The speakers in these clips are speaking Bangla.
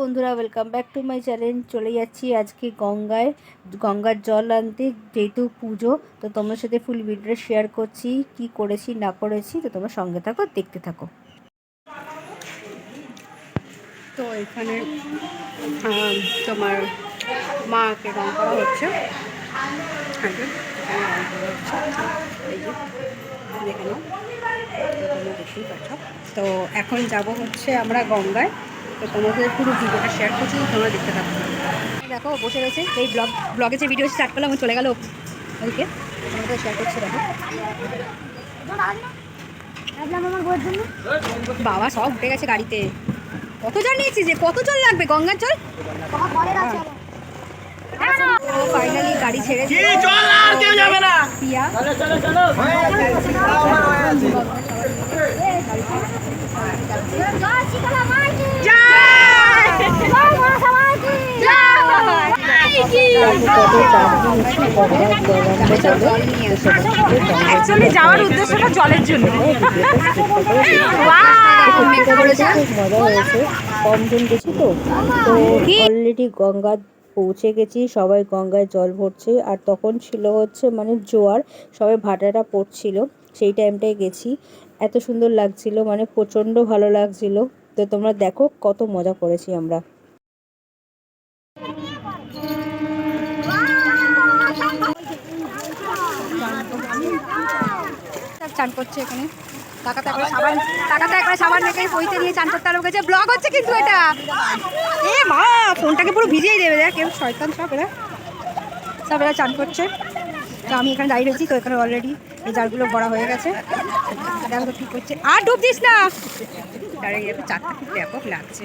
বন্ধুরা welcome back to my channel চলে যাচ্ছি আজকে গঙ্গায়। গঙ্গার জল আনতে যেহেতু পুজো, তো তোমার সাথে ফুল ভিডিও শেয়ার করছি, কি করেছি, না করেছি, তো তোমার সঙ্গে থাকো, দেখতে থাকো। তো এখানে তোমার মাকে রং করা হচ্ছে। তো এখন যাব হচ্ছে আমরা গঙ্গায়। তো তোমাদের পুরো ভিডিওটা শেয়ার করছি তোমরা দেখতে থাকো। দেখো বসে রয়েছে। এই ব্লগ ব্লগে যে ভিডিও স্টার্ট করলাম চলে গেল ওইকে তোমাদের শেয়ার করছি দেখো। বাবা সব উঠে গেছে গাড়িতে। কত জল নিয়েছি যে? কত জল লাগবে? গঙ্গার জল? ফাইনালি গাড়ি ছেড়ে পিয়া। অ্যাকচুয়ালি যাওয়ার উদ্দেশ্যটা জলের জন্য। খুব মজা হয়েছে কম জন গেছি তো তো অলরেডি গঙ্গা পৌঁছে গেছি সবাই গঙ্গায় জল ভরছে আর তখন ছিল হচ্ছে মানে জোয়ার সবাই ভাটাটা পড়ছিল সেই টাইমটায় গেছি। এত সুন্দর লাগছিল মানে প্রচণ্ড ভালো লাগছিল। তো তোমরা দেখো কত মজা করেছি আমরা। চান করছে এখানে। টাকাতে একবার সাবান টাকাতে একবার সাবান মেখে পইতে নিয়ে চান করতে আরম্ভ করেছে ব্লগ হচ্ছে কিন্তু এটা। এ মা, ফোনটাকে পুরো ভিজিয়ে দেবে দেখ, কেউ শয়তান সব এরা। সব এরা চান করছে। তো আমি এখানে দাঁড়িয়ে রয়েছি, তো এখানে অলরেডি এই জারগুলো বড়া হয়ে গেছে। এটা তো ঠিক করছে। আর ডুব দিস না। দাঁড়িয়ে একটু চারটা ব্যাপক লাগছে।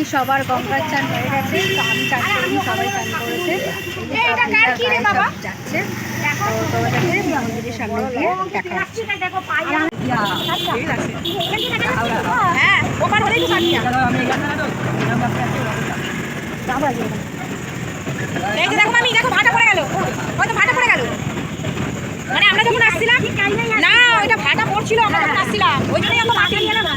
ফাইনালি সবার গঙ্গার চান হয়ে গেছে তো আমি চান করিনি সবাই চান করেছে। যাচ্ছে। তো তোমাদেরকে মন্দিরের সামনে গিয়ে দেখা হচ্ছে ওপার হলেই তো সামনে এই যে দেখো মামি দেখো ভাটা পড়ে গেল। হয়তো ভাটা পড়ে গেল। মানে আমরা যখন আসছিলাম না ওইটা ভাটা পড়ছিল আমরা যখন আসছিলাম ওই জন্যই আমরা মাকে নিয়ে গেলাম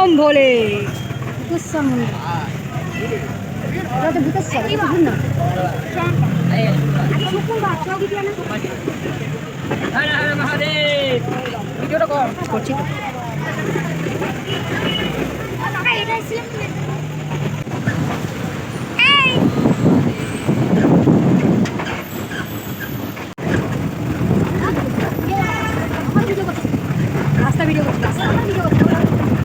বম ভোলে করছি তো।